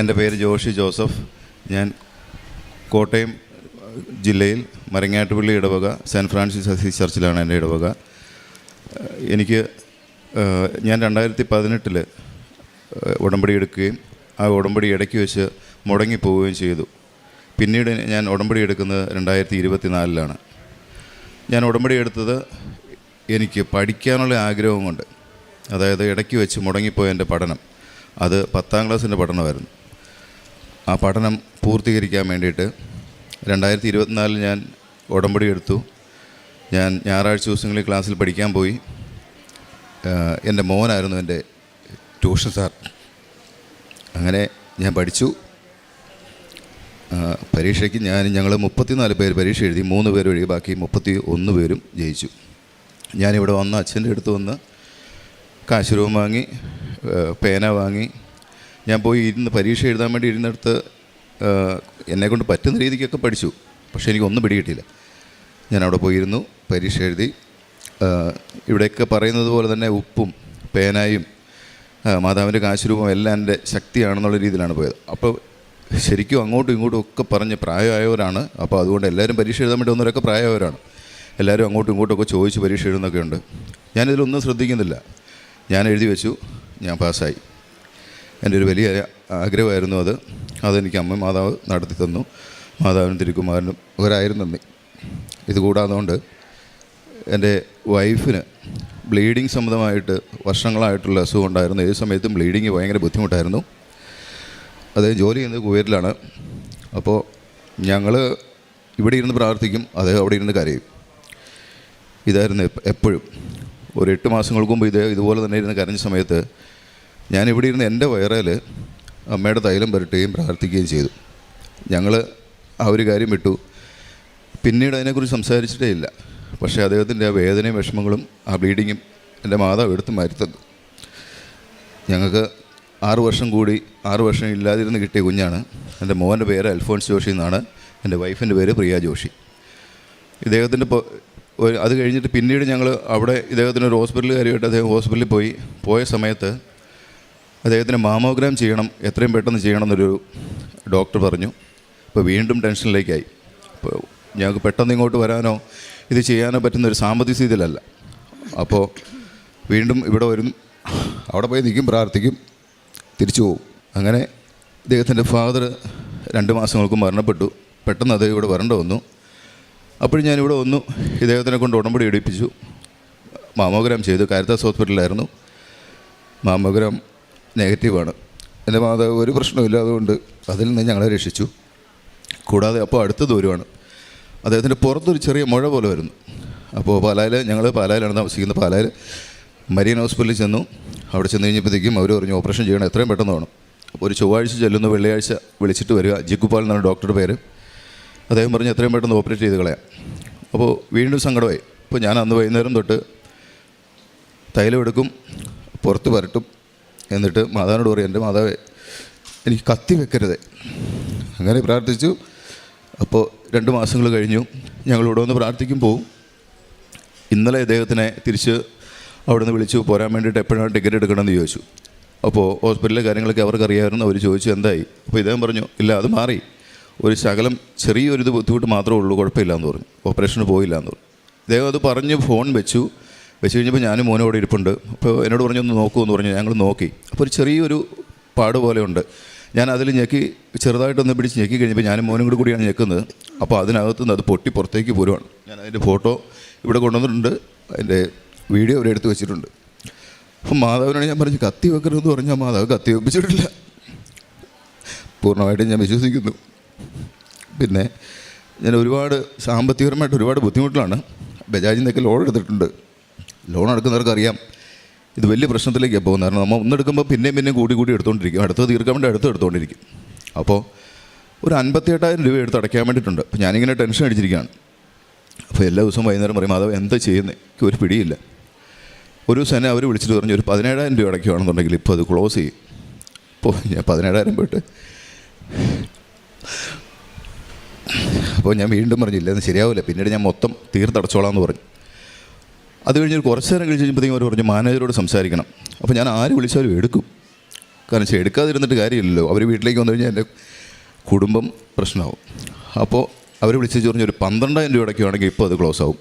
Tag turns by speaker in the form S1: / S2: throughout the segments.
S1: എന്റെ പേര് ജോഷി ജോസഫ്. ഞാൻ കോട്ടയം ജില്ലയിൽ മരങ്ങാട്ടുപള്ളി ഇടവക സെന്റ് ഫ്രാൻസിസ് അസീസ് ചർച്ചിലാണ് എന്റെ ഇടവക. എനിക്ക് ഞാൻ രണ്ടായിരത്തി പതിനെട്ടിൽ ഉടമ്പടി എടുക്കുകയും ആ ഉടമ്പടി ഇടയ്ക്ക് വെച്ച് മുടങ്ങിപ്പോവുകയും ചെയ്തു. പിന്നീട് ഞാൻ ഉടമ്പടി എടുക്കുന്നത് രണ്ടായിരത്തി ഇരുപത്തി നാലിലാണ് ഞാൻ ഉടമ്പടി എടുത്തത് എനിക്ക് പഠിക്കാനുള്ള ആഗ്രഹം കൊണ്ട്. അതായത് ഇടയ്ക്ക് വെച്ച് മുടങ്ങിപ്പോയ എന്റെ പഠനം. അത് പത്താം ക്ലാസ്സിന്റെ പഠനമായിരുന്നു. ആ പഠനം പൂർത്തീകരിക്കാൻ വേണ്ടിയിട്ട് രണ്ടായിരത്തി ഇരുപത്തിനാലിൽ ഞാൻ ഉടമ്പടി എടുത്തു. ഞാൻ ഞായറാഴ്ച ദിവസങ്ങളിൽ ക്ലാസ്സിൽ പഠിക്കാൻ പോയി. എന്റെ മോനായിരുന്നു എന്റെ ട്യൂഷൻ സാർ. അങ്ങനെ ഞാൻ പഠിച്ചു. പരീക്ഷയ്ക്ക് ഞാൻ ഞങ്ങൾ മുപ്പത്തിനാല് പേര് പരീക്ഷ എഴുതി മൂന്ന് പേര് ഒഴികെ ബാക്കി മുപ്പത്തി ഒന്ന് പേരും ജയിച്ചു. ഞാനിവിടെ വന്ന് അച്ഛന്റെ അടുത്ത് വന്ന് കാശ് രൂപ വാങ്ങി പേന വാങ്ങി ഞാൻ പോയി ഇരുന്ന് പരീക്ഷ എഴുതാൻ വേണ്ടി ഇരുന്നിടത്ത് എന്നെക്കൊണ്ട് പറ്റുന്ന രീതിക്കൊക്കെ പഠിച്ചു. പക്ഷേ എനിക്കൊന്നും പിടികിട്ടില്ല ഞാൻ അവിടെ പോയിരുന്നു പരീക്ഷ എഴുതി. ഇവിടെയൊക്കെ പറയുന്നത് പോലെ തന്നെ ഉപ്പും പേനായും മാതാവിന്റെ കാശുരൂപം എല്ലാം എന്റെ ശക്തിയാണെന്നുള്ള രീതിയിലാണ് പോയത്. അപ്പോൾ ശരിക്കും അങ്ങോട്ടും ഇങ്ങോട്ടും ഒക്കെ പറഞ്ഞ് പ്രായമായവരാണ്. അപ്പോൾ അതുകൊണ്ട് എല്ലാവരും പരീക്ഷ എഴുതാൻ വേണ്ടി വന്നവരൊക്കെ പ്രായമായവരാണ്. എല്ലാവരും അങ്ങോട്ടും ഇങ്ങോട്ടും ഒക്കെ ചോദിച്ച് പരീക്ഷ എഴുതുന്നൊക്കെ ഉണ്ട്. ഞാനിതിലൊന്നും ശ്രദ്ധിക്കുന്നില്ല. ഞാൻ എഴുതി വെച്ചു ഞാൻ പാസ്സായി. എന്റെ ഒരു വലിയ ആഗ്രഹമായിരുന്നു അത്. അതെനിക്ക് അമ്മ മാതാവ് നടത്തി തന്നു. മാതാവിനും തിരുക്കുമാരനും ഒരായിരം നന്ദി ഇത് കൂടാതുകൊണ്ട് എന്റെ വൈഫിന് ബ്ലീഡിങ് സംബന്ധമായിട്ട് വർഷങ്ങളായിട്ടുള്ള അസുഖം ഉണ്ടായിരുന്നു. ഏത് സമയത്തും ബ്ലീഡിങ് ഭയങ്കര ബുദ്ധിമുട്ടായിരുന്നു. അദ്ദേഹം ജോലി ചെയ്യുന്നത് കുവൈറ്റിലാണ്. അപ്പോൾ ഞങ്ങൾ ഇവിടെ ഇരുന്ന് പ്രാർത്ഥിക്കും അദ്ദേഹം അവിടെ ഇരുന്ന് കരയും. ഇതായിരുന്നു എപ്പോഴും. ഒരു എട്ട് മാസങ്ങൾക്ക് മുമ്പ് ഇത് ഇതുപോലെ തന്നെ ഇരുന്ന് കരഞ്ഞ സമയത്ത് ഞാൻ ഇരുന്ന് എന്റെ വയറിൽ അമ്മയുടെ തൈലം പുരട്ടുകയും പ്രാർത്ഥിക്കുകയും ചെയ്തു. ഞങ്ങൾ ആ ഒരു കാര്യം വിട്ടു. പിന്നീട് അതിനെക്കുറിച്ച് സംസാരിച്ചിട്ടേ ഇല്ല. പക്ഷേ അദ്ദേഹത്തിന്റെ ആ വേദനയും വിഷമങ്ങളും ആ ബ്ലീഡിങ്ങും എന്റെ മാതാവ് എടുത്ത് മരുത്തുന്നു ഞങ്ങൾക്ക് ആറു വർഷം കൂടി ആറു വർഷം ഇല്ലാതിരുന്ന് കിട്ടിയ കുഞ്ഞാണ്. എന്റെ മോന്റെ പേര് അൽഫോൺസ് ജോഷി എന്നാണ്. എന്റെ വൈഫിന്റെ പേര് പ്രിയ ജോഷി. ഇദ്ദേഹത്തിന്റെ അത് കഴിഞ്ഞിട്ട് പിന്നീട് ഞങ്ങൾ അവിടെ ഇദ്ദേഹത്തിന്റെ ഒരു ഹോസ്പിറ്റലുകാരുമായിട്ട് അദ്ദേഹം ഹോസ്പിറ്റലിൽ പോയി. പോയ സമയത്ത് അദ്ദേഹത്തിന് മാമോഗ്രാം ചെയ്യണം എത്രയും പെട്ടെന്ന് ചെയ്യണം എന്നൊരു ഡോക്ടർ പറഞ്ഞു. അപ്പോൾ വീണ്ടും ടെൻഷനിലേക്കായി. അപ്പോൾ ഞങ്ങൾക്ക് പെട്ടെന്ന് ഇങ്ങോട്ട് വരാനോ ഇത് ചെയ്യാനോ പറ്റുന്ന ഒരു സാമ്പത്തിക സ്ഥിതിയിലല്ല. അപ്പോൾ വീണ്ടും ഇവിടെ വരും. അവിടെ പോയി നിൽക്കും പ്രാർത്ഥിക്കും തിരിച്ചു പോകും അങ്ങനെ ഇദ്ദേഹത്തിന്റെ ഫാദർ രണ്ട് മാസങ്ങൾക്കും മരണപ്പെട്ടു. പെട്ടെന്ന് അദ്ദേഹം ഇവിടെ വരേണ്ട വന്നു. അപ്പോൾ ഞാനിവിടെ വന്നു. ഇദ്ദേഹത്തിനെ കൊണ്ട് ഉടമ്പടി എടുപ്പിച്ചു. മാമോഗ്രാം ചെയ്തു. കാരിത്താസ് ഹോസ്പിറ്റലിലായിരുന്നു. മാമോഗ്രാം നെഗറ്റീവാണ്. എന്റെ മാതാവ് ഒരു പ്രശ്നമില്ല അതുകൊണ്ട് അതിൽ നിന്ന് ഞങ്ങളെ രക്ഷിച്ചു. കൂടാതെ അപ്പോൾ അടുത്ത ദൂരമാണ്. അദ്ദേഹത്തിന്റെ പുറത്തൊരു ചെറിയ മഴ പോലെ വരുന്നു. അപ്പോൾ പാലായിൽ ഞങ്ങൾ പാലായിലാണ് താമസിക്കുന്നത്. പാലായിൽ മരിയൻ ഹോസ്പിറ്റലിൽ ചെന്നു. അവിടെ ചെന്ന് കഴിഞ്ഞപ്പോഴത്തേക്കും അവർ പറഞ്ഞു ഓപ്പറേഷൻ ചെയ്യണം എത്രയും പെട്ടെന്ന് വേണം. അപ്പോൾ ഒരു ചൊവ്വാഴ്ച ചെല്ലുന്നു വെള്ളിയാഴ്ച വിളിച്ചിട്ട് വരിക. ജിഗുപാൽ എന്നാണ് ഡോക്ടറുടെ പേര്. അദ്ദേഹം പറഞ്ഞ് എത്രയും പെട്ടെന്ന് ഓപ്പറേറ്റ് ചെയ്ത് കളയാം. അപ്പോൾ വീണ്ടും സങ്കടമായി. അപ്പോൾ ഞാൻ അന്ന് വൈകുന്നേരം തൊട്ട് തൈലം എടുക്കും പുറത്ത് വരട്ടും എന്നിട്ട് മാതാവിനോട് പറയും എന്റെ മാതാവേ എനിക്ക് കത്തി വെക്കരുത്. അങ്ങനെ പ്രാർത്ഥിച്ചു. അപ്പോൾ രണ്ട് മാസങ്ങൾ കഴിഞ്ഞു. ഞങ്ങൾ ഇവിടെ വന്ന് പ്രാർത്ഥിക്കും പോവും ഇന്നലെ ഇദ്ദേഹത്തിനെ തിരിച്ച് അവിടെ നിന്ന് വിളിച്ചു പോരാൻ വേണ്ടിയിട്ട് എപ്പോഴാണ് ടിക്കറ്റ് എടുക്കണമെന്ന് ചോദിച്ചു. അപ്പോൾ ഹോസ്പിറ്റലിലെ കാര്യങ്ങളൊക്കെ അവർക്ക് അറിയാമായിരുന്നു അവർ ചോദിച്ചു എന്തായി? അപ്പോൾ ഇദ്ദേഹം പറഞ്ഞു ഇല്ല അത് മാറി. ഒരു ശകലം ചെറിയൊരു ബുദ്ധിമുട്ട് മാത്രമേ ഉള്ളൂ കുഴപ്പമില്ല എന്ന് പറഞ്ഞു. ഓപ്പറേഷന് പോയില്ല എന്ന് പറഞ്ഞു. ഇദ്ദേഹം അത് പറഞ്ഞ് ഫോൺ വെച്ചു. വെച്ച് കഴിഞ്ഞപ്പോൾ ഞാനും മോനും അവിടെ ഇരിപ്പുണ്ട്. അപ്പോൾ എന്നോട് പറഞ്ഞു ഒന്ന് നോക്കൂ എന്ന് പറഞ്ഞു. ഞങ്ങൾ നോക്കി. അപ്പോൾ ഒരു ചെറിയൊരു പാട് പോലെ ഉണ്ട്. ഞാൻ അതിൽ ഞെക്കി ചെറുതായിട്ടൊന്ന് പിടിച്ച് ഞെക്കി കഴിഞ്ഞപ്പോൾ ഞാനും മോനും കൂടി കൂടിയാണ് ഞെക്കുന്നത്. അപ്പോൾ അതിനകത്ത് നിന്ന് അത് പൊട്ടി പുറത്തേക്ക് പോരുവാണ്. ഞാൻ അതിന്റെ ഫോട്ടോ ഇവിടെ കൊണ്ടുവന്നിട്ടുണ്ട്. അതിന്റെ വീഡിയോ ഇവിടെ എടുത്ത് വെച്ചിട്ടുണ്ട്. അപ്പം മാതാവിനോട് ഞാൻ പറഞ്ഞു കത്തി വെക്കരുതെന്ന് പറഞ്ഞാൽ മാതാവ് കത്തി വെപ്പിച്ചിട്ടില്ല. പൂർണമായിട്ടും ഞാൻ വിശ്വസിക്കുന്നു. പിന്നെ ഞാൻ ഒരുപാട് സാമ്പത്തികപരമായിട്ട് ഒരുപാട് ബുദ്ധിമുട്ടിലാണ്. ബജാജിൽ നിന്നൊക്കെ ലോൺ എടുത്തിട്ടുണ്ട്. ലോൺ എടുക്കുന്നവർക്ക് അറിയാം. ഇത് വലിയ പ്രശ്നത്തിലേക്കാണ് പോകുന്നത്. കാരണം നമ്മൾ ഒന്നെടുക്കുമ്പോൾ പിന്നെയും പിന്നെയും കൂടി കൂടി എടുത്തുകൊണ്ടിരിക്കും അടുത്തത് തീർക്കാൻ വേണ്ടി അടുത്ത് എടുത്തുകൊണ്ടിരിക്കും അപ്പോൾ ഒരു അൻപത്തിയെട്ടായിരം രൂപ എടുത്ത് അടയ്ക്കാൻ വേണ്ടിയിട്ടുണ്ട്. അപ്പോൾ ഞാനിങ്ങനെ ടെൻഷൻ അടിച്ചിരിക്കുകയാണ്. അപ്പോൾ എല്ലാ ദിവസവും വൈകുന്നേരം പറയും മാധവ് എന്താ ചെയ്യുന്നത് എനിക്ക് ഒരു പിടിയില്ല. ഒരു ദിവസം അവർ വിളിച്ചിട്ട് പറഞ്ഞു ഒരു പതിനേഴായിരം രൂപ അടയ്ക്കുകയാണെന്നുണ്ടെങ്കിൽ ഇപ്പോൾ അത് ക്ലോസ് ചെയ്യും. അപ്പോൾ ഞാൻ പതിനേഴായിരം പോയിട്ട് അപ്പോൾ ഞാൻ വീണ്ടും പറഞ്ഞില്ല അത് ശരിയാവില്ല പിന്നീട് ഞാൻ മൊത്തം തീർത്തടച്ചോളാം എന്ന് പറഞ്ഞു. അത് കഴിഞ്ഞ് കുറച്ച് നേരം കഴിച്ച് കഴിഞ്ഞപ്പോഴത്തേക്കും അവർ പറഞ്ഞു മാനേജറോട് സംസാരിക്കണം. അപ്പോൾ ഞാൻ ആര് വിളിച്ചാലും എടുക്കും. കാരണം വെച്ചാൽ എടുക്കാതിരുന്നിട്ട് കാര്യമില്ലല്ലോ. അവർ വീട്ടിലേക്ക് വന്നു കഴിഞ്ഞാൽ എന്റെ കുടുംബം പ്രശ്നമാവും. അപ്പോൾ അവർ വിളിച്ചു പറഞ്ഞു ഒരു പന്ത്രണ്ടായിരം രൂപ അടയ്ക്കുവാണെങ്കിൽ ഇപ്പോൾ അത് ക്ലോസ് ആവും.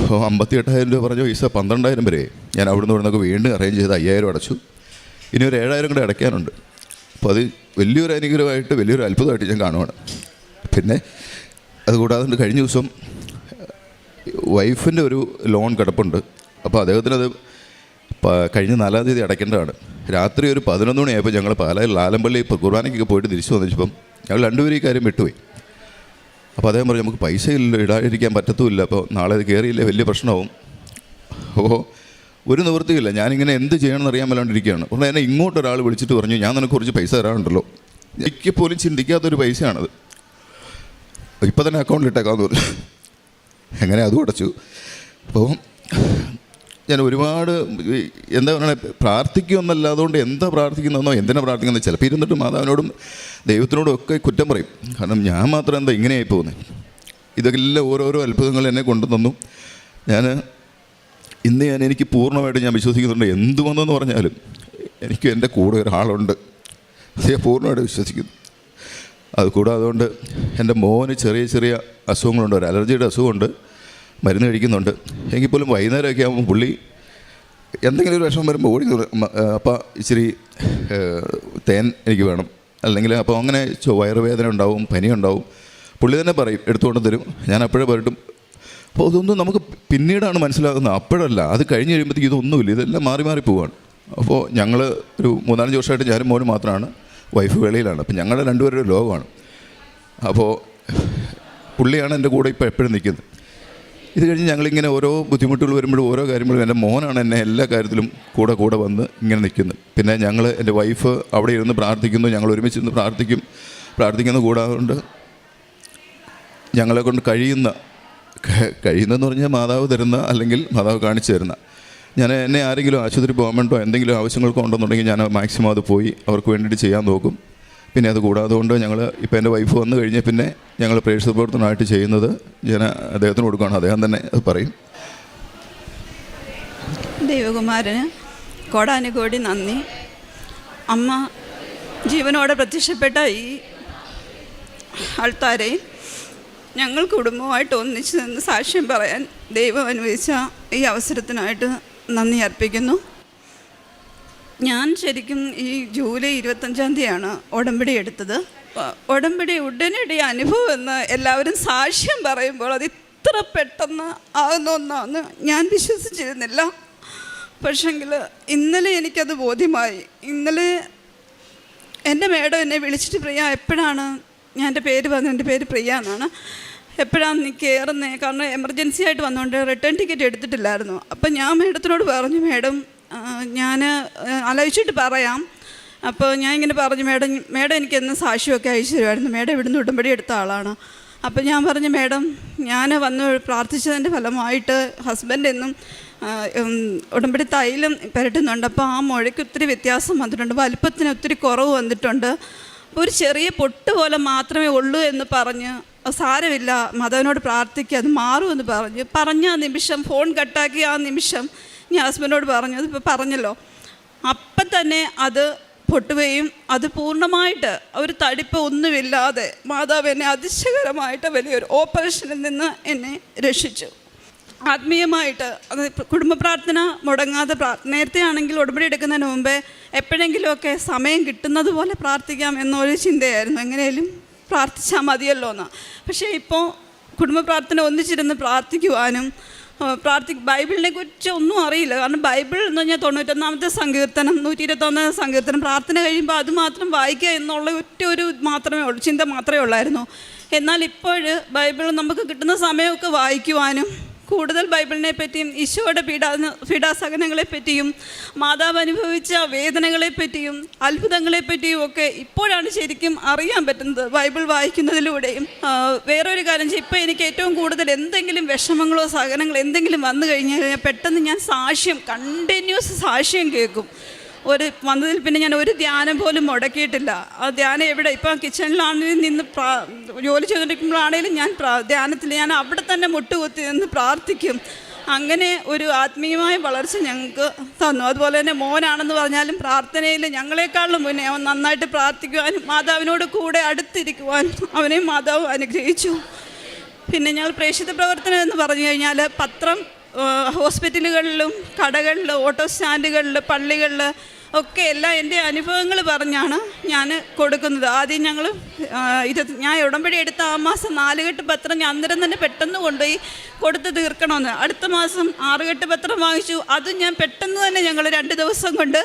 S1: അപ്പോൾ അമ്പത്തി എട്ടായിരം രൂപ പറഞ്ഞു പൈസ പന്ത്രണ്ടായിരം വരെ. ഞാൻ അവിടെ നിന്ന് ഇവിടുന്നൊക്കെ വീണ്ടും അറേഞ്ച് ചെയ്ത് അയ്യായിരം അടച്ചു. ഇനി ഒരു ഏഴായിരം കൂടെ അടയ്ക്കാനുണ്ട്. അപ്പോൾ അത് വലിയൊരു അനുഗ്രഹമായിട്ട് വലിയൊരു അത്ഭുതമായിട്ട് ഞാൻ കാണുവാണ്. പിന്നെ അതുകൂടാതെ കഴിഞ്ഞ ദിവസം വൈഫിന്റെ ഒരു ലോൺ കിടപ്പുണ്ട്. അപ്പോൾ അദ്ദേഹത്തിന് അത് കഴിഞ്ഞ നാലാം തീയതി അടയ്ക്കേണ്ടതാണ്. രാത്രി ഒരു പതിനൊന്ന് മണിയായപ്പോൾ ഞങ്ങൾ പാലായിൽ ലാലമ്പള്ളി ഇപ്പോൾ കുർബാനയ്ക്കൊക്കെ പോയിട്ട് തിരിച്ചു വന്നിച്ചപ്പം ഞങ്ങൾ രണ്ടുപേരും ഈ കാര്യം വിട്ടുപോയി. അപ്പോൾ അദ്ദേഹം പറഞ്ഞു നമുക്ക് പൈസ ഇല്ല ഇടാതിരിക്കാൻ പറ്റത്തുമില്ല. അപ്പോൾ നാളെ ഇത് കയറിയില്ലേ വലിയ പ്രശ്നമാവും. അപ്പോൾ ഒരു നിവൃത്തിയില്ല ഞാനിങ്ങനെ എന്ത് ചെയ്യണമെന്ന് അറിയാൻ വല്ലാണ്ടിരിക്കുകയാണ് ഉടനെ എന്നെ ഇങ്ങോട്ട് ഒരാൾ വിളിച്ചിട്ട് പറഞ്ഞു ഞാൻ നിനക്ക് കുറച്ച് പൈസ തരാറുണ്ടല്ലോ. എനിക്ക് പോലും ചിന്തിക്കാത്തൊരു പൈസയാണത്. ഇപ്പോൾ തന്നെ അക്കൗണ്ടിൽ ഇട്ടേക്കാമെന്ന് പറഞ്ഞു. അങ്ങനെ അതും അടച്ചു. അപ്പോൾ ഞാൻ ഒരുപാട് എന്താ പറയുക പ്രാർത്ഥിക്കുമെന്നല്ല അതുകൊണ്ട് എന്താ പ്രാർത്ഥിക്കുന്നതെന്നോ എന്തിനാ പ്രാർത്ഥിക്കുന്നത് ചിലപ്പോൾ ഇരുന്നിട്ട് മാതാവിനോടും ദൈവത്തിനോടും ഒക്കെ കുറ്റം പറയും. കാരണം ഞാൻ മാത്രം എന്താ ഇങ്ങനെയായി പോകുന്നത് ഇതെല്ലാം ഓരോരോ അത്ഭുതങ്ങൾ എന്നെ കൊണ്ടു തന്നു. ഞാൻ ഇന്ന് ഞാൻ എനിക്ക് പൂർണമായിട്ട് ഞാൻ വിശ്വസിക്കുന്നുണ്ട്. എന്ത് വന്നെന്ന് പറഞ്ഞാലും എനിക്ക് എന്റെ കൂടെ ഒരാളുണ്ട്. അത് ഞാൻ പൂർണമായിട്ട് വിശ്വസിക്കുന്നു. അത് കൂടാതെ അതുകൊണ്ട് എന്റെ മോന് ചെറിയ ചെറിയ അസുഖങ്ങളുണ്ട്. ഒരു അലർജിയുടെ അസുഖമുണ്ട്. മരുന്ന് കഴിക്കുന്നുണ്ട്. എങ്കിൽ പോലും വൈകുന്നേരമൊക്കെ ആകുമ്പോൾ പുള്ളി എന്തെങ്കിലും ഒരു വിഷമം വരുമ്പോൾ ഓടി അപ്പം ഇച്ചിരി തേൻ എനിക്ക് വേണം. അല്ലെങ്കിൽ അപ്പോൾ അങ്ങനെ വയറുവേദന ഉണ്ടാവും പനി ഉണ്ടാവും. പുള്ളി തന്നെ പറയും എടുത്തുകൊണ്ട് തരും. ഞാൻ അപ്പോഴേ പറയട്ടും അപ്പോൾ ഇതൊന്നും നമുക്ക് പിന്നീടാണ് മനസ്സിലാകുന്നത്. അപ്പോഴല്ല. അത് കഴിഞ്ഞ് കഴിയുമ്പോഴത്തേക്ക് ഇതൊന്നുമില്ല. ഇതെല്ലാം മാറി മാറി പോവാണ്. അപ്പോൾ ഞങ്ങൾ ഒരു മൂന്നാലഞ്ച് വർഷമായിട്ട് ഞാനും മോനും മാത്രമാണ് വൈഫ് വെളിയിലാണ് അപ്പം രണ്ടുപേരും രണ്ടുപേരുടെ ലോകമാണ്. അപ്പോൾ പുള്ളിയാണ് എന്റെ കൂടെ ഇപ്പോൾ എപ്പോഴും നിൽക്കുന്നത്. ഇത് കഴിഞ്ഞ് ഞങ്ങളിങ്ങനെ ഓരോ ബുദ്ധിമുട്ടുകൾ വരുമ്പോഴും ഓരോ കാര്യങ്ങളും എന്റെ മോനാണ് എന്നെ എല്ലാ കാര്യത്തിലും കൂടെ കൂടെ വന്ന് ഇങ്ങനെ നിൽക്കുന്നത്. പിന്നെ ഞങ്ങൾ എന്റെ വൈഫ് അവിടെ ഇരുന്ന് പ്രാർത്ഥിക്കുന്നു. ഞങ്ങൾ ഒരുമിച്ച് ഇരുന്ന് പ്രാർത്ഥിക്കും. പ്രാർത്ഥിക്കുന്ന കൂടാതെ കൊണ്ട് ഞങ്ങളെ കൊണ്ട് കഴിയുന്ന കഴിയുന്നതെന്ന് പറഞ്ഞാൽ മാതാവ് തരുന്ന അല്ലെങ്കിൽ മാതാവ് കാണിച്ചു തരുന്ന ഞാൻ എന്നെ ആരെങ്കിലും ആശുപത്രി പോകാൻ വേണ്ടോ എന്തെങ്കിലും ആവശ്യങ്ങൾക്കോ ഉണ്ടെന്നുണ്ടെങ്കിൽ ഞാൻ മാക്സിമം അത് പോയി അവർക്ക് വേണ്ടിയിട്ട് ചെയ്യാൻ നോക്കും. പിന്നെ അത് കൂടാതെ കൊണ്ട് ഞങ്ങൾ ഇപ്പോൾ എന്റെ വൈഫ് വന്നു കഴിഞ്ഞാൽ പിന്നെ ഞങ്ങൾ പ്രേക്ഷക പ്രവർത്തനമായിട്ട് ചെയ്യുന്നത് ഞാൻ അദ്ദേഹത്തിന് കൊടുക്കുകയാണ്. അദ്ദേഹം തന്നെ അത് പറയും.
S2: ദൈവകുമാരന് കോടാനുകോടി നന്ദി. അമ്മ ജീവനോടെ പ്രത്യക്ഷപ്പെട്ട ഈ ആൾത്താരെ ഞങ്ങൾ കുടുംബമായിട്ട് ഒന്നിച്ച് നിന്ന് സാക്ഷ്യം പറയാൻ ദൈവം അനുവദിച്ച ഈ അവസരത്തിനായിട്ട് നന്ദി അർപ്പിക്കുന്നു. ഞാൻ ശരിക്കും ഈ ജൂലൈ ഇരുപത്തഞ്ചാം തീയതിയാണ് ഉടമ്പടി എടുത്തത്. ഉടമ്പടി ഉടനടി അനുഭവം എന്ന് എല്ലാവരും സാക്ഷ്യം പറയുമ്പോൾ അത് ഇത്ര പെട്ടെന്ന് ആകുന്ന ഒന്നാന്ന് ഞാൻ വിശ്വസിച്ചിരുന്നില്ല. പക്ഷെങ്കിൽ ഇന്നലെ എനിക്കത് ബോധ്യമായി. ഇന്നലെ എന്റെ മേഡം എന്നെ വിളിച്ചിട്ട് പ്രിയ എപ്പോഴാണ്? ഞാൻ എന്റെ പേര് പറഞ്ഞു എന്റെ പേര് പ്രിയ എന്നാണ്. എപ്പോഴാണ് നീ കയറുന്നത് കാരണം എമർജൻസി ആയിട്ട് വന്നുകൊണ്ട് റിട്ടേൺ ടിക്കറ്റ് എടുത്തിട്ടില്ലായിരുന്നു. അപ്പം ഞാൻ മേഡത്തിനോട് പറഞ്ഞു മേഡം ഞാൻ ആലോചിച്ചിട്ട് പറയാം. അപ്പോൾ ഞാൻ ഇങ്ങനെ പറഞ്ഞു മേഡം മേഡം എനിക്ക് എന്ന് സാക്ഷ്യമൊക്കെ അയച്ചു തരുമായിരുന്നു മേഡം ഇവിടുന്ന് ഉടമ്പടി എടുത്ത ആളാണ്. അപ്പോൾ ഞാൻ പറഞ്ഞു മേഡം ഞാൻ വന്ന് പ്രാർത്ഥിച്ചതിന്റെ ഫലമായിട്ട് ഹസ്ബൻഡ് എന്നും ഉടമ്പടി തൈലം പുരട്ടുന്നുണ്ട്. അപ്പോൾ ആ മുഴയ്ക്ക് ഒത്തിരി വ്യത്യാസം വന്നിട്ടുണ്ട്. വലിപ്പത്തിന് ഒത്തിരി കുറവ് വന്നിട്ടുണ്ട്. ഒരു ചെറിയ പൊട്ട് പോലെ മാത്രമേ ഉള്ളൂ എന്ന് പറഞ്ഞ് "അത് സാരമില്ല മാധവനോട് പ്രാർത്ഥിക്കുക അത് മാറുമെന്ന് പറഞ്ഞു. പറഞ്ഞ ആ നിമിഷം ഫോൺ കട്ടാക്കി ആ നിമിഷം ഞാൻ ഹസ്ബൻഡോട് പറഞ്ഞു. അതിപ്പോൾ പറഞ്ഞല്ലോ. അപ്പം തന്നെ അത് പൊട്ടുകയും അത് പൂർണമായിട്ട് ഒരു തടിപ്പ് ഒന്നുമില്ലാതെ മാതാവ് എന്നെ അതിശയകരമായിട്ട് വലിയൊരു ഓപ്പറേഷനിൽ നിന്ന് എന്നെ രക്ഷിച്ചു. ആത്മീയമായിട്ട് അത് കുടുംബ പ്രാർത്ഥന മുടങ്ങാതെ നേരത്തെ ആണെങ്കിൽ ഉടമ്പടി എടുക്കുന്നതിന് മുമ്പേ എപ്പോഴെങ്കിലുമൊക്കെ സമയം കിട്ടുന്നത് പോലെ പ്രാർത്ഥിക്കാം എന്നൊരു ചിന്തയായിരുന്നു. എങ്ങനെയും പ്രാർത്ഥിച്ചാൽ മതിയല്ലോ എന്ന് പക്ഷേ ഇപ്പോൾ കുടുംബ പ്രാർത്ഥന ഒന്നിച്ചിരുന്ന് പ്രാർത്ഥിക്കുവാനും പ്രാർത്ഥി ബൈബിളിനെ കുറിച്ച് ഒന്നും അറിയില്ല. കാരണം ബൈബിൾ എന്ന് പറഞ്ഞാൽ തൊണ്ണൂറ്റൊന്നാമത്തെ സങ്കീർത്തനം നൂറ്റി ഇരുപത്തൊന്നാമത്തെ സങ്കീർത്തനം പ്രാർത്ഥന കഴിയുമ്പോൾ അത് മാത്രം വായിക്കുക എന്നുള്ള ഒറ്റ ഒരു മാത്രമേ ഉള്ളൂ ചിന്ത മാത്രമേ ഉള്ളായിരുന്നു. എന്നാൽ ഇപ്പോൾ ബൈബിൾ നമുക്ക് കിട്ടുന്ന സമയമൊക്കെ വായിക്കുവാനും കൂടുതൽ ബൈബിളിനെ പറ്റിയും ഈശോയുടെ പീഡാ പീഡാസഹനങ്ങളെ പറ്റിയും മാതാവ് അനുഭവിച്ച വേദനകളെ പറ്റിയും അത്ഭുതങ്ങളെ പറ്റിയും ഒക്കെ ഇപ്പോഴാണ് ശരിക്കും അറിയാൻ പറ്റുന്നത് ബൈബിൾ വായിക്കുന്നതിലൂടെയും വേറൊരു കാര്യം ഇപ്പോൾ എനിക്ക് ഏറ്റവും കൂടുതൽ എന്തെങ്കിലും വിഷമങ്ങളോ സഹനങ്ങളോ എന്തെങ്കിലും വന്നു കഴിഞ്ഞു കഴിഞ്ഞാൽ പെട്ടെന്ന് ഞാൻ സാക്ഷ്യം കണ്ടിന്യൂസ് സാക്ഷ്യം കേൾക്കും. ഒരു വന്നതിൽ പിന്നെ ഞാൻ ഒരു ധ്യാനം പോലും മുടക്കിയിട്ടില്ല. ആ ധ്യാനം എവിടെ? ഇപ്പം കിച്ചണിലാണെങ്കിലും നിന്ന് പ്രാ ജോലി ചെയ്തുകൊണ്ടിരിക്കുമ്പോഴാണെങ്കിലും ഞാൻ ധ്യാനത്തിൽ ഞാൻ അവിടെ തന്നെ മുട്ടുകുത്തി നിന്ന് പ്രാർത്ഥിക്കും. അങ്ങനെ ഒരു ആത്മീയമായ വളർച്ച ഞങ്ങൾക്ക് തന്നു. അതുപോലെ തന്നെ മോനാണെന്ന് പറഞ്ഞാലും പ്രാർത്ഥനയിൽ ഞങ്ങളെക്കാളും മുന്നേ അവൻ നന്നായിട്ട് പ്രാർത്ഥിക്കുവാനും മാതാവിനോട് കൂടെ അടുത്തിരിക്കുവാനും അവനെ മാതാവ് അനുഗ്രഹിച്ചു. പിന്നെ ഞങ്ങൾ പ്രേക്ഷിത പ്രവർത്തനം എന്ന് പറഞ്ഞു കഴിഞ്ഞാൽ പത്രം ഹോസ്പിറ്റലുകളിലും കടകളിലും ഓട്ടോ സ്റ്റാൻഡുകളിൽ പള്ളികളിൽ ഒക്കെ എല്ലാം എന്റെ അനുഭവങ്ങൾ പറഞ്ഞാണ് ഞാൻ കൊടുക്കുന്നത്. ആദ്യം ഞങ്ങൾ ഇത് ഞാൻ ഉടമ്പടി എടുത്ത ആ മാസം നാലുകെട്ട് പത്രം ഞാൻ അന്നേരം തന്നെ പെട്ടെന്ന് കൊണ്ടുപോയി കൊടുത്ത് തീർക്കണമെന്ന്. അടുത്ത മാസം ആറുകെട്ട് പത്രം വാങ്ങിച്ചു. അതും ഞാൻ പെട്ടെന്ന് തന്നെ ഞങ്ങൾ രണ്ട് ദിവസം കൊണ്ട്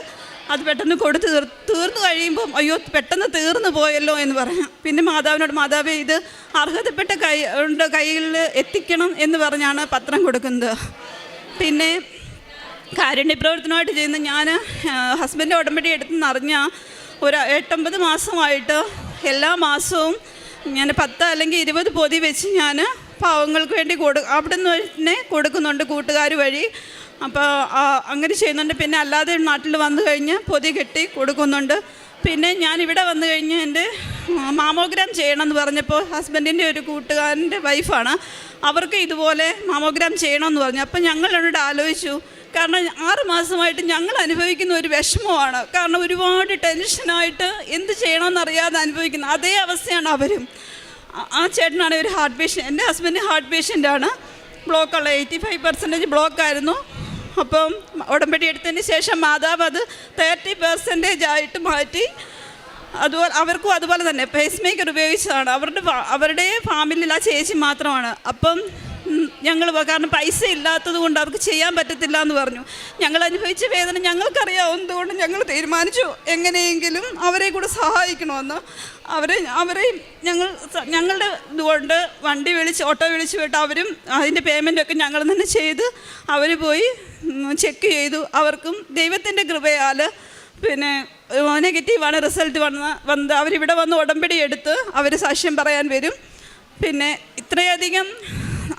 S2: അത് പെട്ടെന്ന് കൊടുത്ത് തീർ തീർന്നു കഴിയുമ്പം അയ്യോ പെട്ടെന്ന് തീർന്നു പോയല്ലോ എന്ന് പറഞ്ഞു. പിന്നെ മാതാവിനോട് മാതാവേ ഇത് അർഹതപ്പെട്ട കൈ കൈകളിൽ എത്തിക്കണം എന്ന് പറഞ്ഞാണ് പത്രം കൊടുക്കുന്നത്. പിന്നെ കാരുണ്യ പ്രവർത്തനമായിട്ട് ചെയ്യുന്ന ഞാൻ ഹസ്ബൻഡ് ഉടമ്പടി എടുത്തെന്ന് അറിഞ്ഞ ഒരു എട്ടൊമ്പത് മാസമായിട്ട് എല്ലാ മാസവും ഞാൻ പത്ത് അല്ലെങ്കിൽ ഇരുപത് പൊതി വെച്ച് ഞാൻ പാവങ്ങൾക്ക് വേണ്ടി കൊടു അവിടെ നിന്ന് തന്നെ കൊടുക്കുന്നുണ്ട് കൂട്ടുകാർ വഴി. അപ്പോൾ അങ്ങനെ ചെയ്യുന്നുണ്ട്. പിന്നെ അല്ലാതെ നാട്ടിൽ വന്നു കഴിഞ്ഞ് പൊതി കെട്ടി കൊടുക്കുന്നുണ്ട്. പിന്നെ ഞാൻ ഇവിടെ വന്നു കഴിഞ്ഞ് എന്റെ മാമോഗ്രാം ചെയ്യണമെന്ന് പറഞ്ഞപ്പോൾ ഹസ്ബൻഡിന്റെ ഒരു കൂട്ടുകാരന്റെ വൈഫാണ് അവർക്ക് ഇതുപോലെ മാമോഗ്രാം ചെയ്യണമെന്ന് പറഞ്ഞു. അപ്പം ഞങ്ങളോട് ആലോചിച്ചു കാരണം ആറ് മാസമായിട്ട് ഞങ്ങൾ അനുഭവിക്കുന്ന ഒരു വിഷമമാണ്. കാരണം ഒരുപാട് ടെൻഷനായിട്ട് എന്ത് ചെയ്യണമെന്നറിയാതെ അനുഭവിക്കുന്ന അതേ അവസ്ഥയാണ് അവരും. ആ- ചേട്ടനാണ് ഒരു ഹാർട്ട് പേഷ്യന്റ് എന്റെ ഹസ്ബൻഡ് ഹാർട്ട് പേഷ്യന്റാണ്. ബ്ലോക്കുള്ള എയ്റ്റി ഫൈവ് പെർസെന്റേജ് ബ്ലോക്കായിരുന്നു. അപ്പം ഉടമ്പടി എടുത്തതിന് ശേഷം മാതാവ് അത് തേർട്ടി പെർസെന്റേജ് ആയിട്ട് മാറ്റി. അതുപോലെ അവർക്കും അതുപോലെ തന്നെ പേസ് മേക്കർ ഉപയോഗിച്ചതാണ്. അവരുടെ അവരുടെ ഫാമിലിയിൽ ആ ചേച്ചി മാത്രമാണ്. അപ്പം ഞങ്ങൾ കാരണം പൈസ ഇല്ലാത്തത് കൊണ്ട് അവർക്ക് ചെയ്യാൻ പറ്റത്തില്ല എന്ന് പറഞ്ഞു. ഞങ്ങൾ അനുഭവിച്ച വേദന ഞങ്ങൾക്കറിയാവുന്നതുകൊണ്ട് ഞങ്ങൾ തീരുമാനിച്ചു? എങ്ങനെയെങ്കിലും അവരെ കൂടെ സഹായിക്കണമെന്ന്. അവരെ അവരെയും ഞങ്ങൾ ഞങ്ങളുടെ ഇതുകൊണ്ട് വണ്ടി വിളിച്ച് ഓട്ടോ വിളിച്ച് വിട്ട് അവരും അതിന്റെ പേയ്മെന്റൊക്കെ ഞങ്ങൾ തന്നെ ചെയ്ത് അവർ പോയി ചെക്ക് ചെയ്തു. അവർക്കും ദൈവത്തിന്റെ കൃപയാൽ പിന്നെ നെഗറ്റീവാണ് റിസൾട്ട് വന്ന വന്ന് അവരിവിടെ വന്ന് ഉടമ്പടി എടുത്ത് അവർ സാക്ഷ്യം പറയാൻ വരും. പിന്നെ ഇത്രയധികം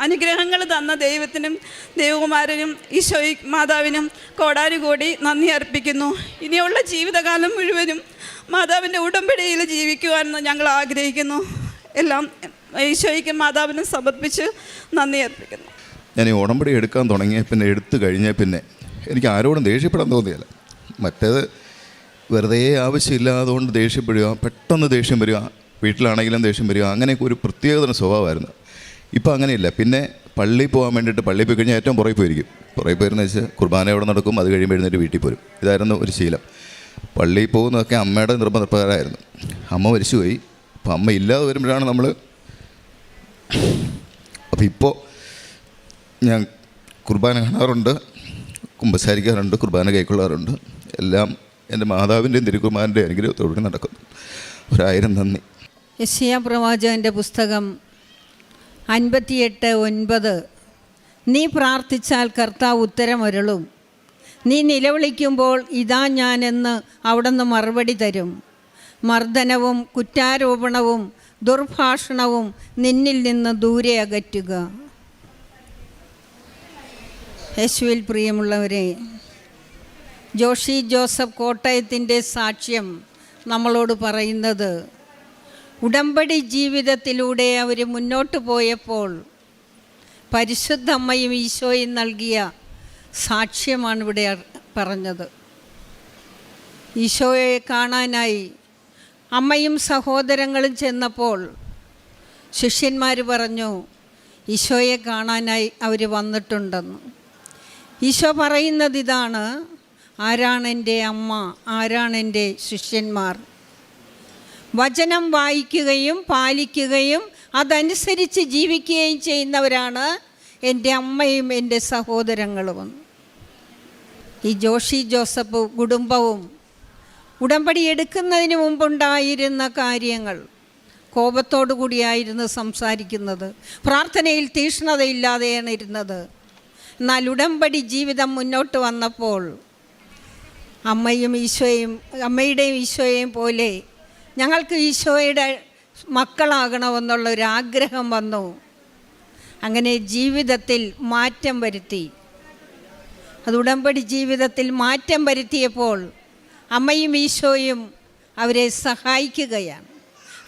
S2: അനുഗ്രഹങ്ങൾ തന്ന ദൈവത്തിനും ദേവകുമാരനും ഈശോയി മാതാവിനും കോടാനുകോടി നന്ദി അർപ്പിക്കുന്നു. ഇനിയുള്ള ജീവിതകാലം മുഴുവനും മാതാവിന്റെ ഉടമ്പടിയിൽ ജീവിക്കുവാനെന്ന് ഞങ്ങൾ ആഗ്രഹിക്കുന്നു. എല്ലാം ഈശോയ്ക്കും മാതാവിനും സമർപ്പിച്ച് നന്ദി അർപ്പിക്കുന്നു.
S1: ഞാൻ ഈ ഉടമ്പടി എടുക്കാൻ തുടങ്ങിയ പിന്നെ എടുത്തു കഴിഞ്ഞ പിന്നെ എനിക്ക് ആരോടും ദേഷ്യപ്പെടാൻ തോന്നിയില്ല. മറ്റേത് വെറുതെ ആവശ്യമില്ലാതുകൊണ്ട് ദേഷ്യപ്പെടുക പെട്ടെന്ന് ദേഷ്യം വരിക വീട്ടിലാണെങ്കിലും ദേഷ്യം വരിക അങ്ങനെയൊക്കെ ഒരു പ്രത്യേകതരം സ്വഭാവമായിരുന്നു. ഇപ്പോൾ അങ്ങനെയില്ല. പിന്നെ പള്ളിയിൽ പോകാൻ വേണ്ടിയിട്ട് പള്ളിയിൽ പോയി കഴിഞ്ഞാൽ ഏറ്റവും പുറകെ പോയിരിക്കും. പുറകെ പോയിരുന്ന വെച്ചാൽ കുർബാന എവിടെ നടക്കും? അത് കഴിയുമ്പോൾ എഴുന്നേറ്റ് വീട്ടിൽ പോരും. ഇതായിരുന്നു ഒരു ശീലം. പള്ളിയിൽ പോകുന്നതൊക്കെ അമ്മയുടെ നിർബന്ധപ്രകാരമായിരുന്നു. അമ്മ മരിച്ചുപോയി. അപ്പോൾ അമ്മ ഇല്ലാതെ വരുമ്പോഴാണ് നമ്മൾ അപ്പോൾ ഇപ്പോൾ ഞാൻ കുർബാന കാണാറുണ്ട്. കുമ്പസാരിക്കാറുണ്ട്. കുർബാന കൈക്കൊള്ളാറുണ്ട് എല്ലാം എന്റെ മാതാവിന്റെയും തിരുക്കുമാരന്റെയും അനുഗ്രഹത്തോടുകൂടി നടക്കുന്നു. ഒരായിരം നന്ദി.
S3: യശിയ പ്രവാചകന്റെ പുസ്തകം അൻപത്തിയെട്ട് ഒൻപത്. നീ പ്രാർത്ഥിച്ചാൽ കർത്താവ് ഉത്തരമൊരുളും. നീ നിലവിളിക്കുമ്പോൾ ഇതാ ഞാനെന്ന് അവിടുന്ന് മറുപടി തരും. മർദ്ദനവും കുറ്റാരോപണവും ദുർഭാഷണവും നിന്നിൽ നിന്ന് ദൂരെ അകറ്റുക. യേശുവിൽ പ്രിയമുള്ളവരെ ജോഷി ജോസഫ് കോട്ടയത്തിന്റെ സാക്ഷ്യം നമ്മളോട് പറയുന്നത് ഉടമ്പടി ജീവിതത്തിലൂടെ അവർ മുന്നോട്ട് പോയപ്പോൾ പരിശുദ്ധ അമ്മയും ഈശോയും നൽകിയ സാക്ഷ്യമാണ് ഇവിടെ പറഞ്ഞത്. ഈശോയെ കാണാനായി അമ്മയും സഹോദരങ്ങളും ചെന്നപ്പോൾ ശിഷ്യന്മാർ പറഞ്ഞു ഈശോയെ കാണാനായി അവർ വന്നിട്ടുണ്ടെന്ന്. ഈശോ പറയുന്നത് ഇതാണ് ആരാണെന്റെ അമ്മ? ആരാണെന്റെ ശിഷ്യന്മാർ? വചനം വായിക്കുകയും പാലിക്കുകയും അതനുസരിച്ച് ജീവിക്കുകയും ചെയ്യുന്നവരാണ് എന്റെ അമ്മയും എന്റെ സഹോദരങ്ങളും. ഈ ജോഷി ജോസഫ് കുടുംബവും ഉടമ്പടി എടുക്കുന്നതിന് മുമ്പുണ്ടായിരുന്ന കാര്യങ്ങൾ കോപത്തോടു കൂടിയായിരുന്നു സംസാരിക്കുന്നത് പ്രാർത്ഥനയിൽ തീഷ്ണതയില്ലാതെയാണ് ഇരുന്നത്. എന്നാൽ ഉടമ്പടി ജീവിതം മുന്നോട്ട് വന്നപ്പോൾ അമ്മയും ഈശോയും അമ്മയുടെയും ഈശോയെയും പോലെ ഞങ്ങൾക്ക് ഈശോയുടെ മക്കളാകണമെന്നുള്ള ഒരു ആഗ്രഹം വന്നു. അങ്ങനെ ജീവിതത്തിൽ മാറ്റം വരുത്തി. അത് ഉടമ്പടി ജീവിതത്തിൽ മാറ്റം വരുത്തിയപ്പോൾ അമ്മയും ഈശോയും അവരെ സഹായിക്കുകയാണ്.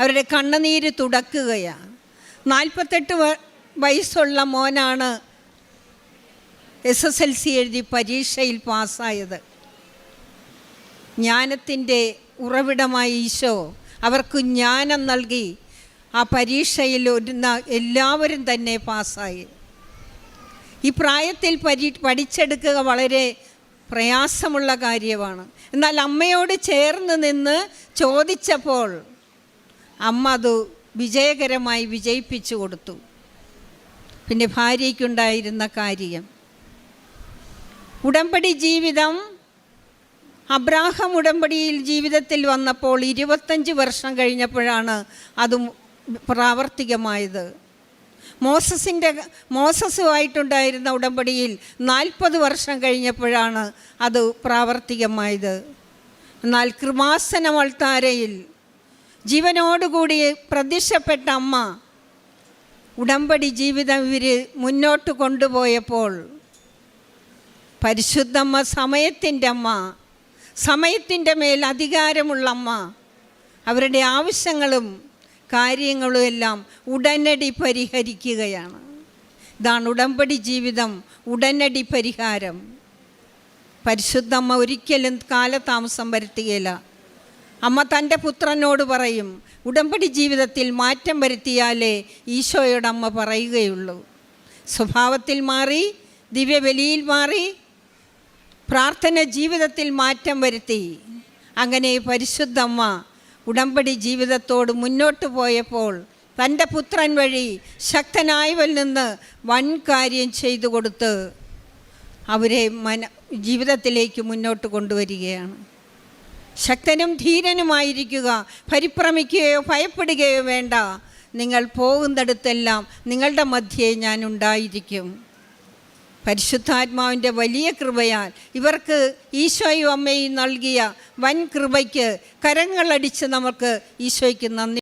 S3: അവരുടെ കണ്ണുനീര് തുടക്കുകയാണ്. നാൽപ്പത്തെട്ട് വയസ്സുള്ള മോനാണ് എസ് എസ് എൽ സി എഴുതി പരീക്ഷയിൽ പാസ്സായത്. ജ്ഞാനത്തിന്റെ ഉറവിടമായ ഈശോ അവർക്ക് ജ്ഞാനം നൽകി ആ പരീക്ഷയിൽ ഒരുന്ന എല്ലാവരും തന്നെ പാസ്സായി. ഈ പ്രായത്തിൽ പരീ പഠിച്ചെടുക്കുക വളരെ പ്രയാസമുള്ള കാര്യമാണ്. എന്നാൽ അമ്മയോട് ചേർന്ന് നിന്ന് ചോദിച്ചപ്പോൾ അമ്മ അത് വിജയകരമായി വിജയിപ്പിച്ചു കൊടുത്തു. പിന്നെ ഭാര്യയ്ക്കുണ്ടായിരുന്ന കാര്യം. ഉടമ്പടി ജീവിതം അബ്രാഹം ഉടമ്പടിയിൽ ജീവിതത്തിൽ വന്നപ്പോൾ ഇരുപത്തഞ്ച് വർഷം കഴിഞ്ഞപ്പോഴാണ് അത് പ്രാവർത്തികമായത്. മോസസിന്റെ മോസസുമായിട്ടുണ്ടായിരുന്ന ഉടമ്പടിയിൽ നാൽപ്പത് വർഷം കഴിഞ്ഞപ്പോഴാണ് അത് പ്രാവർത്തികമായത്. എന്നാൽ കൃമാസന വൾത്താരയിൽ ജീവനോടുകൂടി പ്രത്യക്ഷപ്പെട്ട അമ്മ ഉടമ്പടി ജീവിതം ഇവർ മുന്നോട്ട് കൊണ്ടുപോയപ്പോൾ പരിശുദ്ധമ്മ സമയത്തിന്റെ അമ്മ സമയത്തിന്റെ മേൽ അധികാരമുള്ള അമ്മ അവരുടെ ആവശ്യങ്ങളും കാര്യങ്ങളും എല്ലാം ഉടനടി പരിഹരിക്കുകയാണ്. ഇതാണ് ഉടമ്പടി ജീവിതം ഉടനടി പരിഹാരം. പരിശുദ്ധമ്മ ഒരിക്കലും കാലതാമസം വരുത്തുകയില്ല. അമ്മ തന്റെ പുത്രനോട് പറയും ഉടമ്പടി ജീവിതത്തിൽ മാറ്റം വരുത്തിയാലേ ഈശോയോട് അമ്മ പറയുകയുള്ളൂ. സ്വഭാവത്തിൽ മാറി ദിവ്യബലിയിൽ മാറി പ്രാർത്ഥന ജീവിതത്തിൽ മാറ്റം വരുത്തി. അങ്ങനെ പരിശുദ്ധമ്മ ഉടമ്പടി ജീവിതത്തോട് മുന്നോട്ട് പോയപ്പോൾ തന്റെ പുത്രൻ വഴി ശക്തനായവൽ നിന്ന് വൻ കാര്യം ചെയ്തു കൊടുത്ത് അവരെ മന ജീവിതത്തിലേക്ക് മുന്നോട്ട് കൊണ്ടുവരികയാണ്. ശക്തനും ധീരനുമായിരിക്കുക പരിഭ്രമിക്കുകയോ ഭയപ്പെടുകയോ വേണ്ട. നിങ്ങൾ പോകുന്നിടത്തെല്ലാം നിങ്ങളുടെ മധ്യേ ഞാൻ ഉണ്ടായിരിക്കും. പരിശുദ്ധാത്മാവിന്റെ വലിയ കൃപയാൽ ഇവർക്ക് ഈശോയും അമ്മയും നൽകിയ വൻ കൃപയ്ക്ക് കരങ്ങളടിച്ച് നമുക്ക് ഈശോയ്ക്ക് നന്ദി.